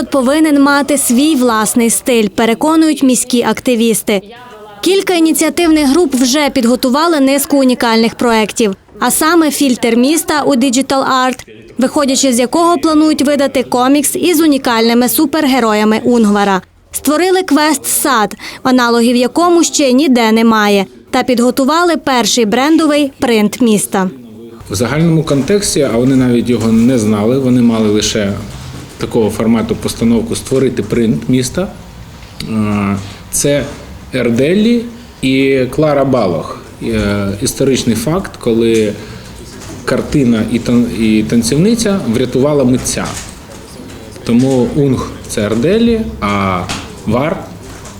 Ужгород повинен мати свій власний стиль, переконують міські активісти. Кілька ініціативних груп вже підготували низку унікальних проєктів, а саме фільтр міста у Digital Art, виходячи з якого планують видати комікс із унікальними супергероями Унгвара. Створили квест сад, аналогів якому ще ніде немає, та підготували перший брендовий принт міста. В загальному контексті, а вони навіть його не знали, вони мали лише такого формату постановку створити принт міста. Е, Це Ерделлі і Клара Балох. Е, Історичний факт, коли картина і танцівниця врятувала митця. Тому Унг це Ерделлі, а Вар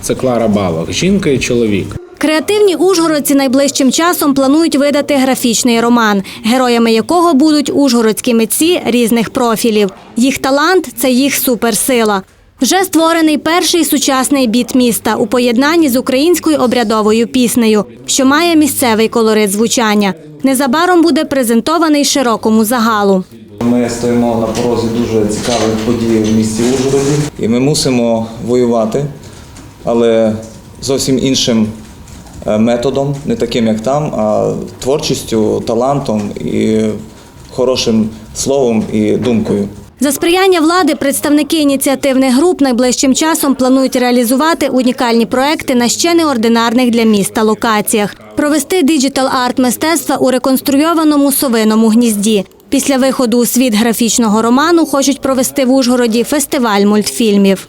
це Клара Балох, жінка і чоловік. Креативні ужгородці найближчим часом планують видати графічний роман, героями якого будуть ужгородські митці різних профілів. Їх талант це їх суперсила. Вже створений перший сучасний біт міста у поєднанні з українською обрядовою піснею, що має місцевий колорит звучання. Незабаром буде презентований широкому загалу. Ми стоїмо на порозі дуже цікавих подій в місті Ужгороді, і ми мусимо воювати, але зовсім іншим методом, не таким як там, а творчістю, талантом і хорошим словом і думкою. За сприяння влади представники ініціативних груп найближчим часом планують реалізувати унікальні проекти на ще неординарних для міста локаціях, провести діджитал арт мистецтва у реконструйованому совиному гнізді. Після виходу у світ графічного роману хочуть провести в Ужгороді фестиваль мультфільмів.